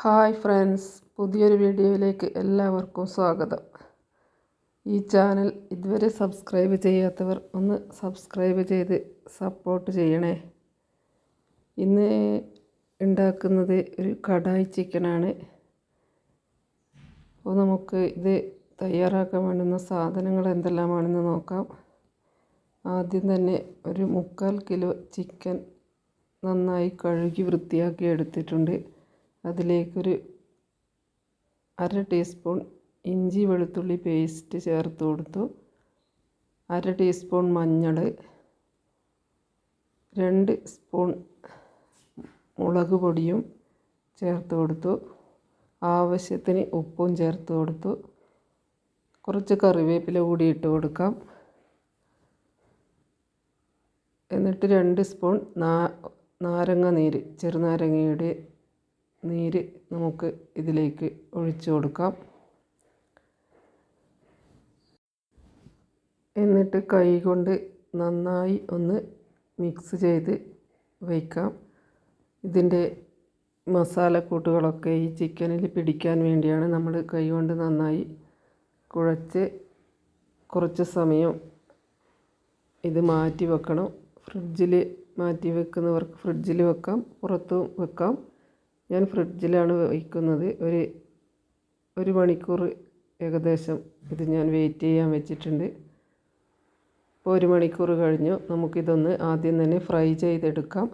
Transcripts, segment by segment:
Hi friends പുതിയൊരു വീഡിയോയിലേക്ക് എല്ലാവർക്കും സ്വാഗതം. ഈ ചാനൽ ഇതുവരെ സബ്സ്ക്രൈബ് ചെയ്യാത്തവർ ഒന്ന് സബ്സ്ക്രൈബ് ചെയ്ത് സപ്പോർട്ട് ചെയ്യണേ. ഇന്ന് ഉണ്ടാക്കുന്നത് ഒരു കടായി ചിക്കനാണ്. അപ്പോൾ നമുക്ക് ഇത് തയ്യാറാക്കാൻ വേണ്ടുന്ന സാധനങ്ങൾ എന്തെല്ലാമാണെന്ന് നോക്കാം. ആദ്യം തന്നെ ഒരു മുക്കാൽ കിലോ ചിക്കൻ നന്നായി കഴുകി വൃത്തിയാക്കി എടുത്തിട്ടുണ്ട്. അതിലേക്കൊരു അര ടീസ്പൂൺ ഇഞ്ചി വെളുത്തുള്ളി പേസ്റ്റ് ചേർത്ത് കൊടുത്തു. അര ടീസ്പൂൺ മഞ്ഞൾ രണ്ട് സ്പൂൺ മുളക് പൊടിയും ചേർത്ത് കൊടുത്തു. ആവശ്യത്തിന് ഉപ്പും ചേർത്ത് കൊടുത്തു. കുറച്ച് കറിവേപ്പില കൂടി ഇട്ട് കൊടുക്കാം. എന്നിട്ട് രണ്ട് സ്പൂൺ നാരങ്ങ നീര് ചെറുനാരങ്ങയുടെ നീര് നമുക്ക് ഇതിലേക്ക് ഒഴിച്ചു കൊടുക്കാം. എന്നിട്ട് കൈ കൊണ്ട് നന്നായി ഒന്ന് മിക്സ് ചെയ്ത് വയ്ക്കാം ഇതിന്റെ മസാലക്കൂട്ടുകളൊക്കെ ഈ ചിക്കനിൽ പിടിക്കാൻ വേണ്ടിയാണ് നമ്മൾ കൈ കൊണ്ട് നന്നായി കുഴച്ച് കുറച്ച് സമയം ഇത് മാറ്റി വെക്കണം. ഫ്രിഡ്ജിൽ മാറ്റി വെക്കുന്നവർക്ക് ഫ്രിഡ്ജിൽ വെക്കാം പുറത്തും വെക്കാം. ഞാൻ ഫ്രിഡ്ജിലാണ് വയ്ക്കുന്നത്. ഒരു ഒരു മണിക്കൂർ ഏകദേശം ഇത് ഞാൻ വെയിറ്റ് ചെയ്യാൻ വെച്ചിട്ടുണ്ട്. ഇപ്പോൾ ഒരു മണിക്കൂർ കഴിഞ്ഞു. നമുക്കിതൊന്ന് ആദ്യം തന്നെ ഫ്രൈ ചെയ്തെടുക്കാം.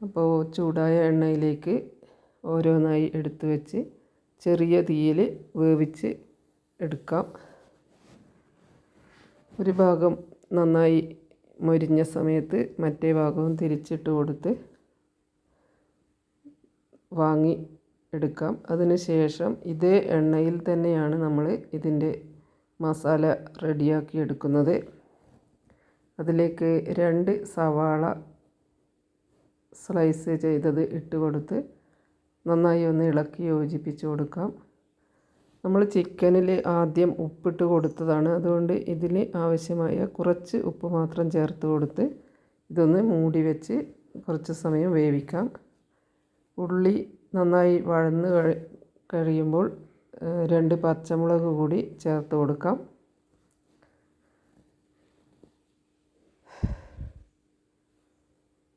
അപ്പോൾ ചൂടായ എണ്ണയിലേക്ക് ഓരോന്നായി എടുത്ത് വെച്ച് ചെറിയ തീയിൽ വേവിച്ച് എടുക്കാം. ഒരു ഭാഗം നന്നായി മൊരിഞ്ഞ സമയത്ത് മറ്റേ ഭാഗവും തിരിച്ചിട്ട് കൊടുത്ത് വാങ്ങി എടുക്കാം. അതിന് ശേഷം ഇതേ എണ്ണയിൽ തന്നെയാണ് നമ്മൾ ഇതിന്റെ മസാല റെഡിയാക്കി എടുക്കുന്നത്. അതിലേക്ക് രണ്ട് സവാള സ്ലൈസ് ചെയ്തത് ഇട്ട് കൊടുത്ത് നന്നായി ഒന്ന് ഇളക്കി യോജിപ്പിച്ച് കൊടുക്കാം. നമ്മൾ ചിക്കനിൽ ആദ്യം ഉപ്പിട്ട് കൊടുത്തതാണ്. അതുകൊണ്ട് ഇതിന് ആവശ്യമായ കുറച്ച് ഉപ്പ് മാത്രം ചേർത്ത് കൊടുത്ത് ഇതൊന്ന് മൂടി വെച്ച് കുറച്ച് സമയം വേവിക്കാം. ഉള്ളി നന്നായി വഴന്ന് കഴിയുമ്പോൾ രണ്ട് പച്ചമുളക് കൂടി ചേർത്ത് കൊടുക്കാം.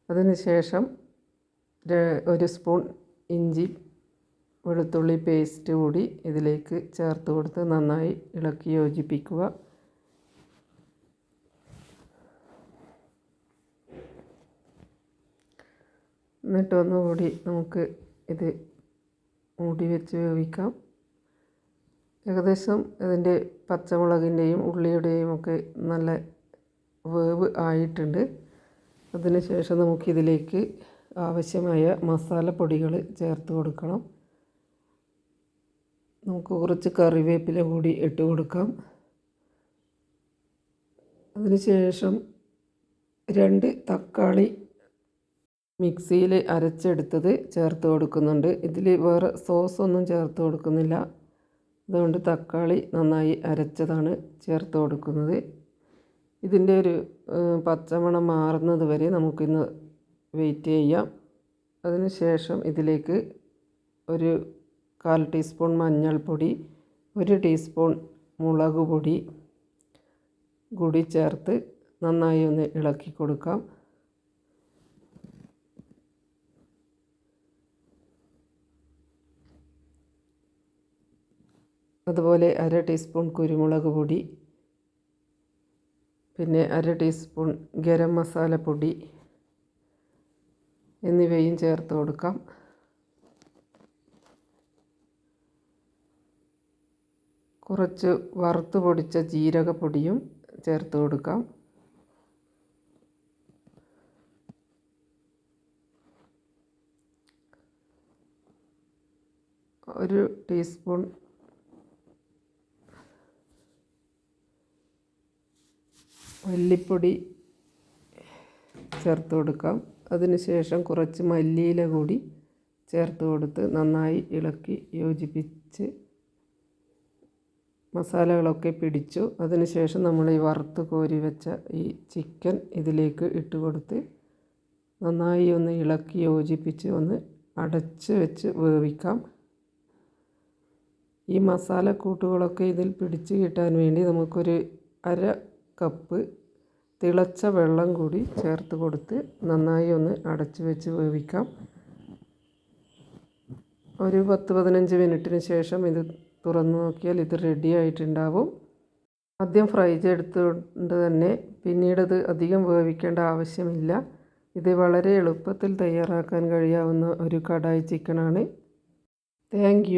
അതിനുശേഷം ഒരു സ്പൂൺ ഇഞ്ചി വെളുത്തുള്ളി പേസ്റ്റ് കൂടി ഇതിലേക്ക് ചേർത്ത് കൊടുത്ത് നന്നായി ഇളക്കി യോജിപ്പിക്കുക. എന്നിട്ട് ഒന്നുകൂടി നമുക്ക് ഇത് മൂടി വെച്ച് വേവിക്കാം. ഏകദേശം ഇതിന്റെ പച്ചമുളകിന്റെയും ഉള്ളിയുടെയും ഒക്കെ നല്ല വേവ് ആയിട്ടുണ്ട്. അതിനുശേഷം നമുക്കിതിലേക്ക് ആവശ്യമായ മസാലപ്പൊടികൾ ചേർത്ത് കൊടുക്കണം. നമുക്ക് കുറച്ച് കറിവേപ്പില കൂടി ഇട്ട് കൊടുക്കാം. അതിനുശേഷം രണ്ട് തക്കാളി മിക്സിയിൽ അരച്ചെടുത്തത് ചേർത്ത് കൊടുക്കുന്നുണ്ട്. ഇതിൽ വേറെ സോസ് ഒന്നും ചേർത്ത് കൊടുക്കുന്നില്ല. അതുകൊണ്ട് തക്കാളി നന്നായി അരച്ചതാണ് ചേർത്ത് കൊടുക്കുന്നത്. ഇതിന്റെ ഒരു പച്ചമണം മാറുന്നത് വരെ നമുക്കിന്ന് വെയിറ്റ് ചെയ്യാം. അതിനുശേഷം ഇതിലേക്ക് ഒരു കാൽ ടീസ്പൂൺ മഞ്ഞൾപ്പൊടി ഒരു ടീസ്പൂൺ മുളക് പൊടി കൂടി ചേർത്ത് നന്നായി ഒന്ന് ഇളക്കി കൊടുക്കാം. അതുപോലെ അര ടീസ്പൂൺ കുരുമുളക് പൊടി പിന്നെ അര ടീസ്പൂൺ ഗരം മസാല പൊടി എന്നിവയും ചേർത്ത് കൊടുക്കാം. കുറച്ച് വറുത്ത് പൊടിച്ച ജീരകപ്പൊടിയും ചേർത്ത് കൊടുക്കാം. ഒരു ടീസ്പൂൺ മല്ലിപ്പൊടി ചേർത്ത് കൊടുക്കാം. അതിനുശേഷം കുറച്ച് മല്ലിയില കൂടി ചേർത്ത് കൊടുത്ത് നന്നായി ഇളക്കി യോജിപ്പിച്ച് മസാലകളൊക്കെ പിടിച്ചു. അതിനുശേഷം നമ്മൾ ഈ വറുത്ത് കോരി വെച്ച ഈ ചിക്കൻ ഇതിലേക്ക് ഇട്ട് കൊടുത്ത് നന്നായി ഒന്ന് ഇളക്കി യോജിപ്പിച്ച് ഒന്ന് അടച്ച് വെച്ച് വേവിക്കാം. ഈ മസാലക്കൂട്ടുകളൊക്കെ ഇതിൽ പിടിച്ച് കിട്ടാൻ വേണ്ടി നമുക്കൊരു അര കപ്പ് തിളച്ച വെള്ളം കൂടി ചേർത്ത് കൊടുത്ത് നന്നായി ഒന്ന് അടച്ചു വെച്ച് വേവിക്കാം. ഒരു പത്ത് പതിനഞ്ച് മിനിറ്റിന് ശേഷം ഇത് തുറന്നു നോക്കിയാൽ ഇത് റെഡി ആയിട്ടുണ്ടാവും. ആദ്യം ഫ്രൈ ചെയ്തെടുത്തുകൊണ്ട് തന്നെ പിന്നീടത് അധികം വേവിക്കേണ്ട ആവശ്യമില്ല. ഇത് വളരെ എളുപ്പത്തിൽ തയ്യാറാക്കാൻ കഴിയാവുന്ന ഒരു കടായി ചിക്കനാണ് താങ്ക്